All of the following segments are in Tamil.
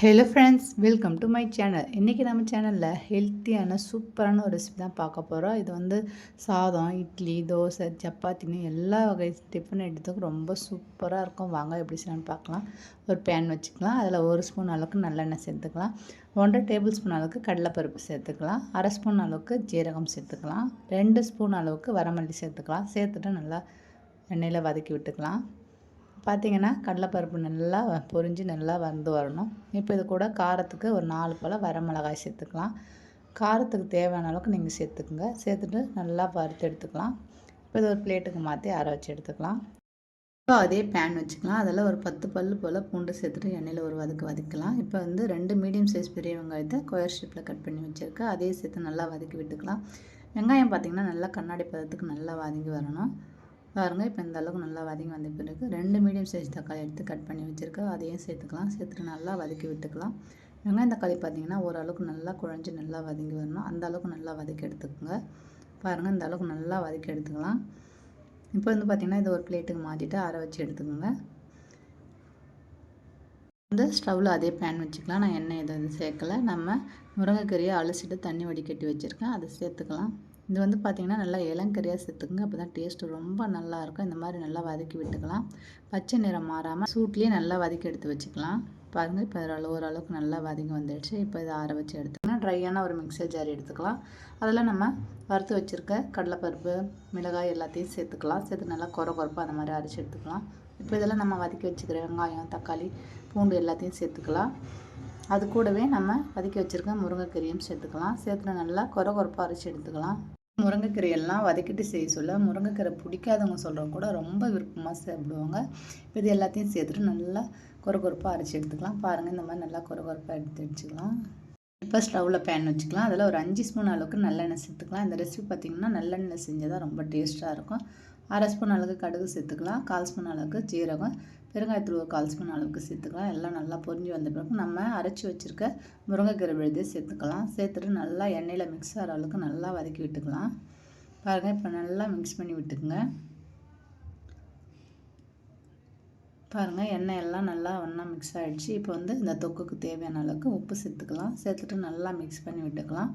Hello friends welcome to my channel இன்றைக்கி நம்ம சேனலில் ஹெல்த்தியான சூப்பரான ஒரு ரெசிபி தான் பார்க்க போகிறோம் இது வந்து சாதம் இட்லி தோசை சப்பாத்தின்னு எல்லா வகை டிஃபன் எடுத்துக்கும் ரொம்ப சூப்பராக இருக்கும். வாங்க எப்படி செய்யலாம்னு பார்க்கலாம். ஒரு பேன் வச்சுக்கலாம். அதில் ஒரு ஸ்பூன் அளவுக்கு நல்லெண்ணெய் சேர்த்துக்கலாம். ஒன்றரை டேபிள் ஸ்பூன் அளவுக்கு கடலைப்பருப்பு சேர்த்துக்கலாம். அரை ஸ்பூன் அளவுக்கு ஜீரகம் சேர்த்துக்கலாம். ரெண்டு ஸ்பூன் அளவுக்கு வரமல்லி சேர்த்துக்கலாம். சேர்த்துட்டு நல்லா எண்ணெயில் வதக்கி விட்டுக்கலாம். பார்த்திங்கன்னா கடலைப்பருப்பு நல்லா பொரிஞ்சு நல்லா வந்து வரணும். இப்போ இது கூட காரத்துக்கு ஒரு நாலு போல் வரமிளகாய் சேர்த்துக்கலாம். காரத்துக்கு தேவையான அளவுக்கு நீங்கள் சேர்த்துக்குங்க. சேர்த்துட்டு நல்லா வறுத்து எடுத்துக்கலாம். இப்போ இது ஒரு பிளேட்டுக்கு மாற்றி அரை வச்சு எடுத்துக்கலாம். இப்போ அதே பேன் வச்சுக்கலாம். அதில் ஒரு பத்து பல் போல் பூண்டு சேர்த்துட்டு எண்ணெயில் ஒரு வதக்கு வதக்கலாம். இப்போ வந்து ரெண்டு மீடியம் சைஸ் பெரிய வெங்காயத்தை கொயர் ஷேப்பில் கட் பண்ணி வச்சுருக்கேன் அதே சேர்த்து நல்லா வதக்கி விட்டுக்கலாம். வெங்காயம் பார்த்திங்கன்னா நல்லா கண்ணாடி பதத்துக்கு நல்லா வதங்கி வரணும். பாருங்கள் இப்போ இந்த அளவுக்கு நல்லா வதங்கி வந்த பிறகு ரெண்டு மீடியம் சைஸ் தக்காளி எடுத்து கட் பண்ணி வச்சுருக்கேன். அதையும் சேர்த்துக்கலாம். சேர்த்துட்டு நல்லா வதக்கி விட்டுக்கலாம். வெங்காயம் தக்காளி பார்த்திங்கன்னா ஓரளவுக்கு நல்லா குழஞ்சி நல்லா வதங்கி வரணும். அந்த அளவுக்கு நல்லா வதக்கி எடுத்துக்கோங்க. பாருங்கள் இந்த அளவுக்கு நல்லா வதக்கி எடுத்துக்கலாம். இப்போ வந்து பார்த்திங்கன்னா இதை ஒரு பிளேட்டுக்கு மாற்றிட்டு அரை வச்சு எடுத்துக்கோங்க. வந்து ஸ்டவ்வில் அதே பேன் வச்சுக்கலாம். நான் எண்ணெய் எதுவும் சேர்க்கலை. நம்ம முருங்கைக்கறியை அலசிட்டு தண்ணி வடிகட்டி வச்சுருக்கேன். அதை சேர்த்துக்கலாம். இது வந்து பார்த்திங்கன்னா நல்லா இளங்கறியாக சேர்த்துக்குங்க அப்போ தான் டேஸ்ட்டு ரொம்ப நல்லாயிருக்கும் இந்த மாதிரி நல்லா வதக்கி விட்டுக்கலாம். பச்சை நிறம் மாறாமல் சூட்லேயே நல்லா வதக்கி எடுத்து வச்சுக்கலாம். பாருங்கள் இப்போ அதில் ஓரளவுக்கு நல்லா வதங்கி வந்துடுச்சு. இப்போ இதை ஆற வச்சு எடுத்துக்கலாம். ட்ரையான ஒரு மிக்சர் ஜார் எடுத்துக்கலாம். அதில் நம்ம வறுத்து வச்சுருக்க கடலைப்பருப்பு மிளகாய் எல்லாத்தையும் சேர்த்துக்கலாம். சேர்த்து நல்லா குறை குறப்பாக அந்த மாதிரி அரைச்சி எடுத்துக்கலாம். இப்போ இதெல்லாம் நம்ம வதக்கி வச்சுக்கிற வெங்காயம் தக்காளி பூண்டு எல்லாத்தையும் சேர்த்துக்கலாம். அது கூடவே நம்ம வதக்கி வச்சுருக்க முருங்கைக்கறியும் சேர்த்துக்கலாம். சேர்த்துட்டு நல்லா குறை குறைப்பாக அரைச்சி எடுத்துக்கலாம். முருங்கைக்கீரையெல்லாம் வதக்கிட்டு செய்ய சொல்ல முருங்கைக்கீரை பிடிக்காதவங்க சொல்கிறவங்க கூட ரொம்ப விருப்பமாக சாப்பிடுவாங்க. இப்போ இது எல்லாத்தையும் சேர்த்துட்டு நல்லா கொர குறைப்பாக அரைச்சி எடுத்துக்கலாம். பாருங்கள் இந்த மாதிரி நல்லா கொர கொரப்பாக எடுத்து வச்சுக்கலாம். இப்போ ஸ்டவ்வில் பேன் வச்சுக்கலாம். அதில் ஒரு அஞ்சு ஸ்பூன் அளவுக்கு நல்லெண்ணெய் சேர்த்துக்கலாம். இந்த ரெசிபி பார்த்திங்கன்னா நல்லெண்ணெய் செஞ்சால் தான் ரொம்ப டேஸ்ட்டாக இருக்கும். அரை ஸ்பூன் அளவுக்கு கடுகு சேர்த்துக்கலாம். கால் ஸ்பூன் அளவுக்கு ஜீரகம். பெருங்காயத்தூள் ஒரு கால் ஸ்பூன் அளவுக்கு சேர்த்துக்கலாம். எல்லாம் நல்லா பொரிஞ்சு வந்த பிறகு நம்ம அரைச்சி வச்சுருக்க முருங்கைக்கீரை விழுது சேர்த்துக்கலாம். சேர்த்துட்டு நல்லா எண்ணெயில் மிக்ஸ் ஆகிற அளவுக்கு நல்லா வதக்கி விட்டுக்கலாம். பாருங்கள் இப்போ நல்லா மிக்ஸ் பண்ணி விட்டுக்குங்க. பாருங்கள் எண்ணெய் எல்லாம் நல்லா ஒன்றா மிக்ஸ் ஆகிடுச்சு இப்போ வந்து இந்த தொக்குக்கு தேவையான அளவுக்கு உப்பு சேர்த்துக்கலாம். சேர்த்துட்டு நல்லா மிக்ஸ் பண்ணி விட்டுக்கலாம்.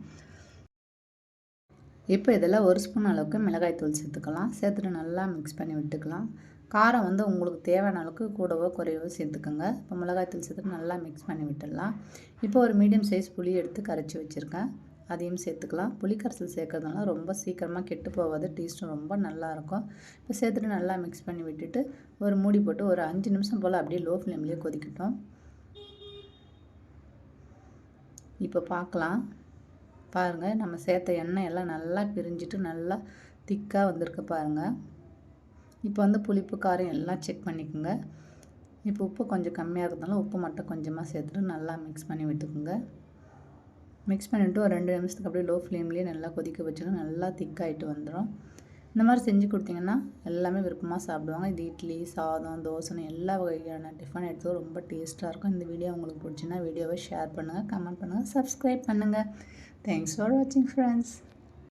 இப்போ இதில் ஒரு ஸ்பூன் அளவுக்கு மிளகாய் தூள் சேர்த்துக்கலாம். சேர்த்துட்டு நல்லா மிக்ஸ் பண்ணி விட்டுக்கலாம். காரம் வந்து உங்களுக்கு தேவையான அளவுக்கு கூடவோ குறையவோ சேர்த்துக்கோங்க. இப்போ மிளகாய் தூள் சேர்த்துட்டு நல்லா மிக்ஸ் பண்ணி விட்டுடலாம். இப்போ ஒரு மீடியம் சைஸ் புளி எடுத்து கரைச்சி வச்சுருக்கேன். அதையும் சேர்த்துக்கலாம். புளிக்கரைசல் சேர்க்கறதுனால ரொம்ப சீக்கிரமாக கெட்டு போகாது. டேஸ்ட்டும் ரொம்ப நல்லாயிருக்கும். இப்போ சேர்த்துட்டு நல்லா மிக்ஸ் பண்ணி விட்டுட்டு ஒரு மூடி போட்டு ஒரு அஞ்சு நிமிஷம் போல் அப்படியே லோ ஃப்ளேம்லேயே கொதிக்கட்டும். இப்போ பார்க்கலாம். பாருங்கள் நம்ம சேர்த்த எண்ணெய் எல்லாம் நல்லா பிரிஞ்சிட்டு நல்லா திக்காக வந்திருக்கு பாருங்கள் இப்போ வந்து புளிப்பு காரம் எல்லாம் செக் பண்ணிக்கோங்க. இப்போ உப்பு கொஞ்சம் கம்மியாக இருந்தாலும் உப்பு மட்டும் கொஞ்சமாக சேர்த்துட்டு நல்லா மிக்ஸ் பண்ணி விட்டுக்குங்க. மிக்ஸ் பண்ணிவிட்டு ஒரு ரெண்டு நிமிஷத்துக்கு அப்படியே லோ ஃப்ளேம்லேயே நல்லா கொதிக்க வச்சுட்டு நல்லா திக்காகிட்டு வந்துடும் இந்த மாதிரி செஞ்சு கொடுத்தீங்கன்னா எல்லாமே விருப்பமாக சாப்பிடுவாங்க. இது இட்லி சாதம் தோசைன்னு எல்லா வகையான டிஃபன் எடுத்து ரொம்ப டேஸ்ட்டாக இருக்கும். இந்த வீடியோ உங்களுக்கு பிடிச்சின்னா வீடியோவை ஷேர் பண்ணுங்கள் கமெண்ட் பண்ணுங்கள் சப்ஸ்கிரைப் பண்ணுங்கள் தேங்க்ஸ் ஃபார் வாட்சிங் ஃப்ரெண்ட்ஸ்